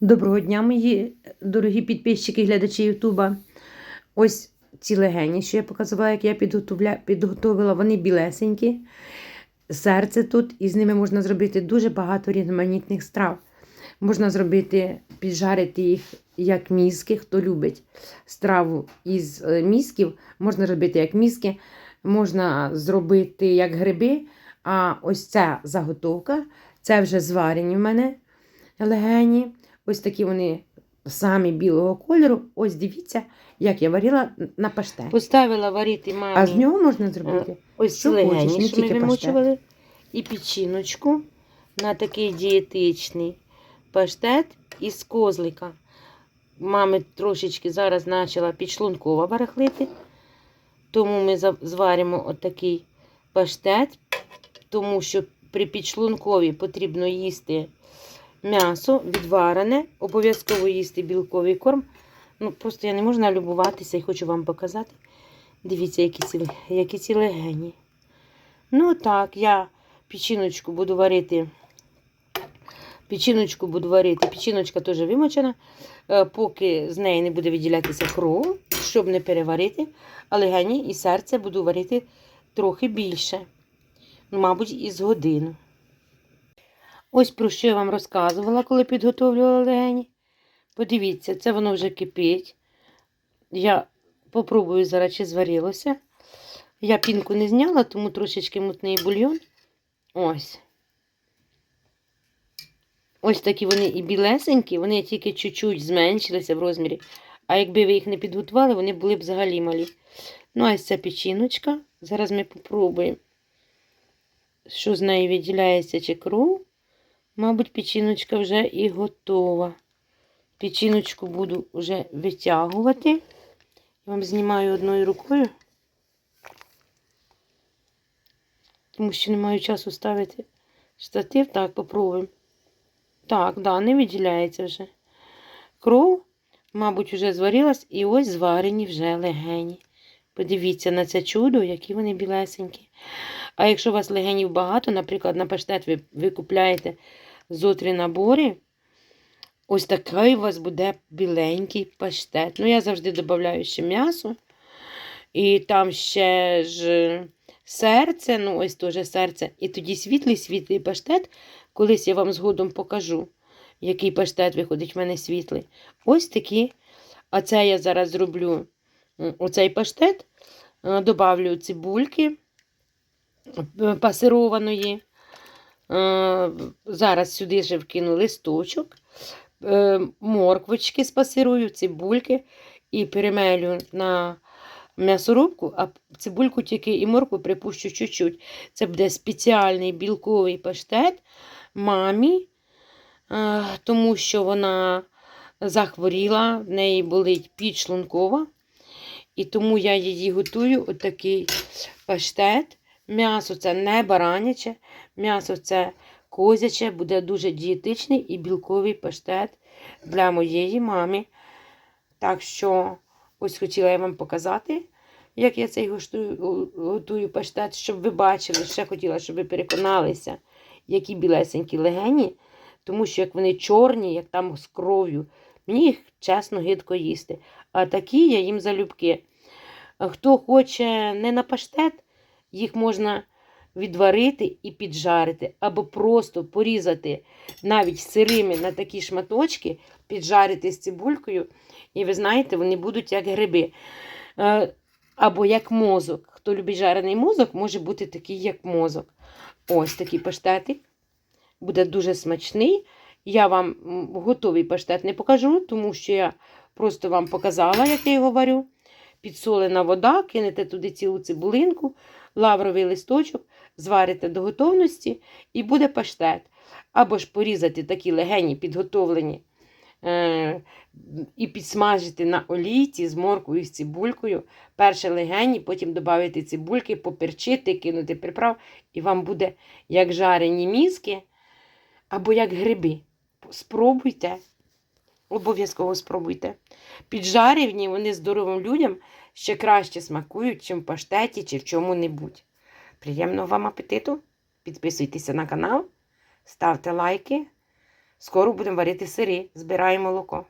Доброго дня, мої дорогі підписчики і глядачі Ютуба. Ось ці легені, що я показувала, як я підготовила, вони білесенькі. Серце тут, і з ними можна зробити дуже багато різноманітних страв. Можна зробити, піджарити їх як мізки, хто любить страву із е, мізків, можна робити як мізки, можна зробити як гриби. А ось ця заготовка, це вже зварені в мене легені. Ось такі вони самі білого кольору. Ось дивіться, як я варила на паштет. Поставила варити мамі. А з нього можна зробити. Ось ці що хочеш, не ми тільки вимочували. І печіночку на такий дієтичний паштет із козлика. Мами трошечки зараз почала підшлункова барахлити. Тому ми зваримо отакий паштет, тому що при підшлункові потрібно їсти м'ясо відварене, обов'язково їсти білковий корм. Ну, просто я не можу налюбуватися і хочу вам показати. Дивіться, які ці, які ці легені. Ну так, я печіночку буду варити. Печіночку буду варити. Печіночка теж вимочена, е, поки з неї не буде виділятися кров, щоб не переварити. А легені і серце буду варити трохи більше. Ну, мабуть, із годину. Ось про що я вам розказувала, коли підготовлювала легені. Подивіться, це воно вже кипить. Я попробую зараз, чи зварилося. Я пінку не зняла, тому трошечки мутний бульйон. Ось. Ось такі вони і білесенькі, вони тільки чуть-чуть зменшилися в розмірі. А якби ви їх не підготували, вони були б взагалі малі. Ну, а ось ця печіночка. Зараз ми попробуємо, що з неї виділяється чи кров. Мабуть, печіночка вже і готова. Печіночку буду вже витягувати. Я вам знімаю одною рукою, тому що не маю часу ставити штатив. Так, попробуємо. Так, да, не виділяється вже. Кров, мабуть, вже зварилась, і ось зварені вже легені. Подивіться на це чудо, які вони білесенькі. А якщо у вас легенів багато, наприклад, на паштет ви, ви купляєте зо три набори, ось такий у вас буде біленький паштет. Ну, я завжди додаю ще м'ясо. І там ще ж серце, ну ось теж серце. І тоді світлий світлий паштет. Колись я вам згодом покажу, який паштет виходить в мене світлий. Ось такі. А це я зараз зроблю оцей паштет. Е, Добавлю цибульки е, пасированої. Е, Зараз сюди же вкину листочок, е, морквочки спасирую, цибульки і перемелю на м'ясорубку, а цибульку тільки і моркву припущу чуть-чуть. Це буде спеціальний білковий паштет мамі, е, тому що вона захворіла, в неї болить підшлункова. І тому я її готую отакий паштет. М'ясо це не бараняче, м'ясо це козяче, буде дуже дієтичний і білковий паштет для моєї мами. Так що, ось хотіла я вам показати, як я цей гоштую- готую паштет, щоб ви бачили, ще хотіла, щоб ви переконалися, які білесенькі легені, тому що як вони чорні, як там з кров'ю, мені їх чесно гидко їсти. А такі я їм залюбки. Хто хоче не на паштет, їх можна відварити і піджарити, або просто порізати навіть сирими на такі шматочки, піджарити з цибулькою, і ви знаєте, вони будуть як гриби. Е, Або як мозок. Хто любить жарений мозок, може бути такий, як мозок. Ось такий паштетик. Буде дуже смачний. Я вам готовий паштет не покажу, тому що я просто вам показала, як я його варю. Підсолена вода, кинете туди цілу цибулинку, лавровий листочок, зварите до готовності і буде паштет. Або ж порізати такі легені, підготовлені е- і підсмажити на олійці з морквою, з цибулькою. Перше легені, потім додати цибульки, поперчити, кинути приправ, і вам буде як жарені мізки або як гриби. Спробуйте. Обов'язково спробуйте. Піджарівні вони здоровим людям ще краще смакують, чим в паштеті чи в чому-небудь. Приємного вам апетиту! Підписуйтеся на канал, ставте лайки, Скоро будемо варити сири, збираємо молоко.